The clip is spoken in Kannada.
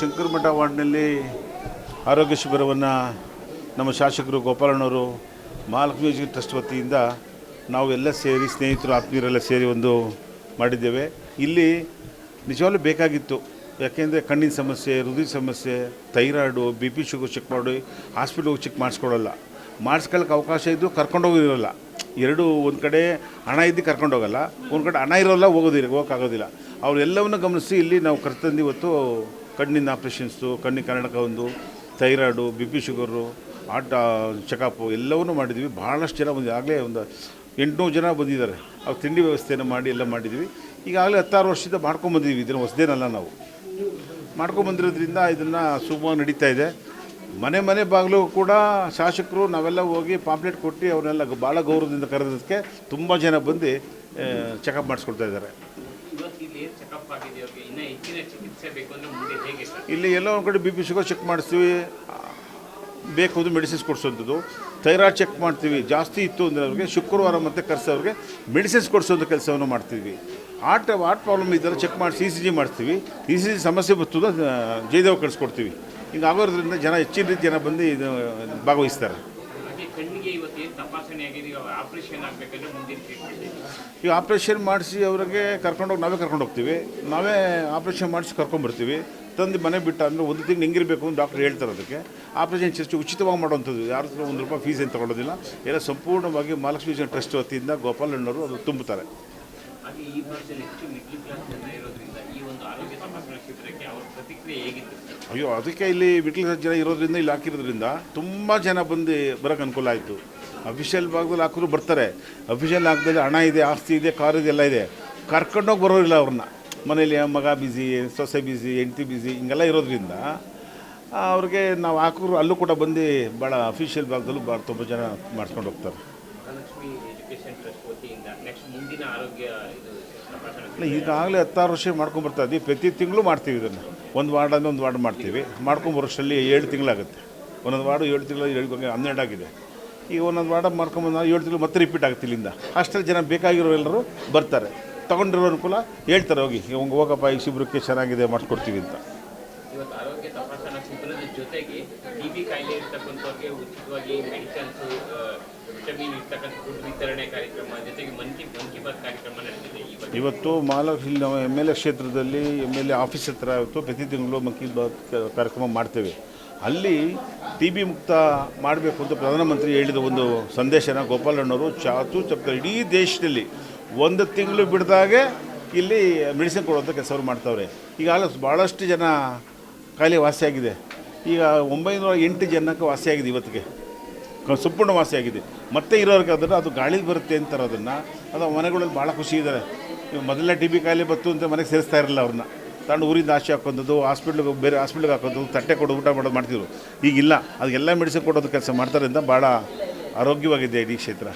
ಶಂಕರಮಠ ವಾರ್ಡ್ನಲ್ಲಿ ಆರೋಗ್ಯ ಶಿಬಿರವನ್ನು ನಮ್ಮ ಶಾಸಕರು ಗೋಪಾಲಣ್ಣವರು ಮಹಾಲಕ್ಷ್ಮಿ ಟ್ರಸ್ಟ್ ವತಿಯಿಂದ ನಾವು ಎಲ್ಲ ಸೇರಿ ಸ್ನೇಹಿತರು, ಆತ್ಮೀಯರೆಲ್ಲ ಸೇರಿ ಒಂದು ಮಾಡಿದ್ದೇವೆ. ಇಲ್ಲಿ ನಿಜವಾಗ್ಲೂ ಬೇಕಾಗಿತ್ತು. ಯಾಕೆಂದರೆ ಕಣ್ಣಿನ ಸಮಸ್ಯೆ, ಹೃದಯ ಸಮಸ್ಯೆ, thyroid, B P sugar check ಮಾಡಿ ಹೋಗಿ ಚೆಕ್ ಮಾಡಿಸ್ಕೊಳ್ಳಲ್ಲ ಮಾಡಿಸ್ಕೊಳ್ಳೋಕ್ಕೆ ಅವಕಾಶ ಇದ್ದು ಕರ್ಕೊಂಡೋಗಿರೋಲ್ಲ ಎರಡು, ಒಂದು ಕಡೆ ಹಣ ಇದ್ದು ಕರ್ಕೊಂಡೋಗಲ್ಲ ಒಂದು ಕಡೆ ಹಣ ಇರೋಲ್ಲ, ಹೋಗೋದಿಲ್ಲ, ಹೋಗೋಕ್ಕಾಗೋದಿಲ್ಲ. ಅವರೆಲ್ಲವನ್ನು ಗಮನಿಸಿ ಇಲ್ಲಿ ನಾವು ಕರ್ತಂದು ಇವತ್ತು ಕಣ್ಣಿನ ಆಪ್ರೇಷನ್ಸು ಕಣ್ಣಿನ ಕನ್ನಡಕ ಒಂದು, ಥೈರಾಯ್ಡು ಬಿ ಪಿ ಶುಗರು ಆಟ ಚೆಕಪ್ಪು ಎಲ್ಲವನ್ನೂ ಮಾಡಿದ್ವಿ. ಭಾಳಷ್ಟು ಜನ ಬಂದಿದೆ ಆಗಲೇ ಒಂದು ಎಂಟುನೂರು ಜನ ಬಂದಿದ್ದಾರೆ. ಅವ್ರು ತಿಂಡಿ ವ್ಯವಸ್ಥೆಯನ್ನು ಮಾಡಿ ಎಲ್ಲ ಮಾಡಿದ್ವಿ. ಈಗಾಗಲೇ ಹತ್ತಾರು ವರ್ಷದಿಂದ ಮಾಡ್ಕೊಂಬಂದಿದ್ವಿ ಇದನ್ನು ಹೊಸದೇನಲ್ಲ ನಾವು. ಮಾಡ್ಕೊಂಬಂದಿರೋದ್ರಿಂದ ಇದನ್ನು ಸುಗಮವಾಗಿ ನಡೀತಾ ಇದೆ. ಮನೆ ಮನೆ ಬಾಗಿಲು ಕೂಡ ಶಾಸಕರು ನಾವೆಲ್ಲ ಹೋಗಿ ಪಾಂಪ್ಲೆಟ್ ಕೊಟ್ಟು ಅವನ್ನೆಲ್ಲ ಭಾಳ ಗೌರವದಿಂದ ಕರೆದಕ್ಕೆ ತುಂಬ ಜನ ಬಂದು ಚೆಕಪ್ ಮಾಡಿಸ್ಕೊಳ್ತಾ ಇದ್ದಾರೆ. ಇಲ್ಲಿ ಎಲ್ಲ ಒಂದು ಕಡೆ ಬಿ ಪಿ ಶುಗರ್ ಚೆಕ್ ಮಾಡಿಸ್ತೀವಿ. ಬೇಕು ಅಂದ್ರೆ ಮೆಡಿಸಿನ್ಸ್ ಕೊಡಿಸೋಂಥದ್ದು. ಥೈರಾಯ್ಡ್ ಚೆಕ್ ಮಾಡ್ತೀವಿ. ಜಾಸ್ತಿ ಇತ್ತು ಅಂದರೆ ಅವ್ರಿಗೆ ಶುಕ್ರವಾರ ಮತ್ತು ಕರೆಸೋರಿಗೆ ಮೆಡಿಸಿನ್ಸ್ ಕೊಡಿಸೋದು ಕೆಲಸವನ್ನು ಮಾಡ್ತೀವಿ. ಆರ್ಟ್ ಆರ್ಟ್ ಪ್ರಾಬ್ಲಮ್ ಇದ್ದರೆ ಚೆಕ್ ಮಾಡಿ ಸಿ ಸಿ ಜಿ ಮಾಡ್ತೀವಿ. ಸಿ ಸಿ ಜಿ ಸಮಸ್ಯೆ ಬರ್ತದ ಜಯದೇವ ಕಳಿಸ್ಕೊಡ್ತೀವಿ. ಹಿಂಗೆ ಆಗೋದ್ರಿಂದ ಜನ ಹೆಚ್ಚಿನ ರೀತಿ ಜನ ಬಂದು ಇದು ಭಾಗವಹಿಸ್ತಾರೆ. ಈಗ ಆಪರೇಷನ್ ಮಾಡಿಸಿ ಅವ್ರಿಗೆ ಕರ್ಕೊಂಡೋಗಿ ನಾವೇ ಕರ್ಕೊಂಡು ಹೋಗ್ತೀವಿ. ನಾವೇ ಆಪ್ರೇಷನ್ ಮಾಡಿಸಿ ಕರ್ಕೊಂಬರ್ತೀವಿ ತಂದು ಮನೆ ಬಿಟ್ಟ ಅಂದರೆ ಒಂದು ತಿಂಗಳು ಹಿಂಗಿರಬೇಕು ಅಂತ ಡಾಕ್ಟ್ರ್ ಹೇಳ್ತಾರೆ ಅದಕ್ಕೆ. ಆಪ್ರೇಷನ್ ಚೆಸ್ಟ್ ಉಚಿತವಾಗಿ ಮಾಡುವಂಥದ್ದು. ಯಾರು ಹತ್ರ ಒಂದು ರೂಪಾಯಿ ಫೀಸ್ ಏನು ತಗೊಳ್ಳೋದಿಲ್ಲ. ಎಲ್ಲ ಸಂಪೂರ್ಣವಾಗಿ ಮಹಾಲಕ್ಷ್ಮೀ ಟ್ರಸ್ಟ್ ವತಿಯಿಂದ ಗೋಪಾಲಣ್ಣವರು ಅದು ತುಂಬುತ್ತಾರೆ. ಹಾಗೆ ಈ ಇಲ್ಲಿ ಮಿಡ್ಲ್ ಕ್ಲಾಸ್ ಅಯ್ಯೋ ಅದಕ್ಕೆ ಜನ ಇರೋದ್ರಿಂದ ಇಲ್ಲಿ ಹಾಕಿರೋದ್ರಿಂದ ತುಂಬ ಜನ ಬಂದು ಬರೋಕ್ಕೆ ಅನುಕೂಲ ಆಯಿತು. ಅಫಿಷಿಯಲ್ ಭಾಗದಲ್ಲಿ ಹಾಕಿದ್ರು ಬರ್ತಾರೆ. ಅಫಿಷಿಯಲ್ ಹಾಕ್ದಲ್ಲಿ ಹಣ ಇದೆ ಆಸ್ತಿ ಇದೆ ಕಾರ್ ಇದೆ ಎಲ್ಲ ಇದೆ. ಕರ್ಕೊಂಡೋಗಿ ಬರೋರಿಲ್ಲ ಅವ್ರನ್ನ. ಮನೇಲಿ ಮಗ ಬ್ಯುಸಿ ಸೊಸೆ ಬ್ಯುಸಿ ಹೆಂಡ್ತಿ ಬ್ಯುಸಿ ಹಿಂಗೆಲ್ಲ ಇರೋದ್ರಿಂದ ಅವ್ರಿಗೆ ನಾವು ಹಾಕಿದ್ರು ಅಲ್ಲೂ ಕೂಡ ಬಂದು ಭಾಳ ಅಫಿಷಿಯಲ್ ಭಾಗದಲ್ಲೂ ಭಾಳ ತುಂಬ ಜನ ಮಾಡ್ಕೊಂಡು ಹೋಗ್ತಾರೆ. ಇಲ್ಲ ಈಗಾಗಲೇ ಹತ್ತಾರು ವರ್ಷ ಮಾಡ್ಕೊಂಬರ್ತಾ ಇದ್ದೀವಿ ಪ್ರತಿ ತಿಂಗಳು ಮಾಡ್ತೀವಿ ಇದನ್ನು. ಒಂದು ವಾರ್ಡ್ ಅಂದರೆ ಒಂದು ವಾರ್ಡ್ ಮಾಡ್ತೀವಿ. ಮಾಡ್ಕೊಂಬರೋಷ್ಟರಲ್ಲಿ ಏಳು ತಿಂಗಳಾಗುತ್ತೆ. ಒಂದೊಂದು ವಾರ್ಡು ಏಳು ತಿಂಗಳು ಏಳು ಹನ್ನೆರಡಾಗಿದೆ ಹನ್ನೆರಡು ಆಗಿದೆ. ಈಗ ಒಂದೊಂದು ವಾರ್ಡ್ ಮಾಡ್ಕೊಂಬಂದು ಏಳು ತಿಂಗಳು ಮತ್ತೆ ರಿಪೀಟ್ ಆಗುತ್ತೆ ಇಲ್ಲಿಂದ. ಅಷ್ಟೇ ಜನ ಬೇಕಾಗಿರೋ ಎಲ್ಲರೂ ಬರ್ತಾರೆ. ತಗೊಂಡಿರೋ ಅನುಕೂಲ ಹೇಳ್ತಾರೆ ಹೋಗಿ. ಇವಂಗೆ ಹೋಗಪ್ಪ ಈ ಶಿಬಿರಕ್ಕೆ ಚೆನ್ನಾಗಿದೆ ಮಾಡಿಸ್ಕೊಡ್ತೀವಿ ಅಂತ. ಇವತ್ತು ಮನ್ ಮನ್ ಮಹಾಲಕ್ಷ್ಮಿ ನಾವು ಎಂ ಎಲ್ ಎ ಕ್ಷೇತ್ರದಲ್ಲಿ ಎಂ ಎಲ್ ಎ ಆಫೀಸ್ ಹತ್ರ ಇವತ್ತು ಪ್ರತಿ ತಿಂಗಳು ಮಕ್ಕಿ ಬಾತ್ ಕಾರ್ಯಕ್ರಮ ಮಾಡ್ತೇವೆ. ಅಲ್ಲಿ ಟಿ ಬಿ ಮುಕ್ತ ಮಾಡಬೇಕು ಅಂತ ಪ್ರಧಾನಮಂತ್ರಿ ಹೇಳಿದ ಒಂದು ಸಂದೇಶನ ಗೋಪಾಲಣ್ಣವರು ಚಾತು ಚಪ್ಪ ಇಡೀ ದೇಶದಲ್ಲಿ ಒಂದು ತಿಂಗಳು ಬಿಡ್ದಾಗೆ ಇಲ್ಲಿ ಮೆಡಿಸಿನ್ ಕೊಡುವಂಥ ಕೆಲಸವ್ರು ಮಾಡ್ತಾವ್ರೆ. ಈಗಾಗಲೇ ಭಾಳಷ್ಟು ಜನ ಖಾಲಿ ವಾಸಿಯಾಗಿದೆ ಈಗ ಒಂಬೈನೂರ ಎಂಟು ಜನಕ್ಕೆ ವಾಸಿಯಾಗಿದೆ ಇವತ್ತಿಗೆ. ಸಂಪೂರ್ಣ ವಾಸಿಯಾಗಿದೆ ಮತ್ತೆ ಇರೋರಿಗೆ ಅದನ್ನು ಅದು ಗಾಳಿ ಬರುತ್ತೆ ಅಂತಾರೆ ಅದನ್ನು ಅದು ಮನೆಗಳಲ್ಲಿ ಭಾಳ ಖುಷಿ ಇದ್ದಾರೆ. ಮೊದಲನೇ ಟಿ ಬಿ ಕಾಯಿಲೆ ಬತ್ತು ಅಂತ ಮನೆಗೆ ಸೇರಿಸ್ತಾ ಇರಲಿಲ್ಲ ಅವ್ರನ್ನ. ತಗೊಂಡು ಊರಿಂದ ಆಸೆ ಹಾಕೋದು ಹಾಸ್ಪಿಟ್ಲಿಗೆ ಬೇರೆ ಹಾಸ್ಪಿಟ್ಲಿಗೆ ಹಾಕೋದು ತಟ್ಟೆ ಕೊಡು, ಊಟ ಮಾಡೋದು ಮಾಡ್ತಿದ್ರು. ಈಗಿಲ್ಲ. ಅದಕ್ಕೆಲ್ಲ ಮೆಡಿಸಿನ್ ಕೊಡೋದು ಕೆಲಸ ಮಾಡ್ತಾರಿಂದ ಭಾಳ ಆರೋಗ್ಯವಾಗಿದೆ ಇಡೀ ಕ್ಷೇತ್ರ.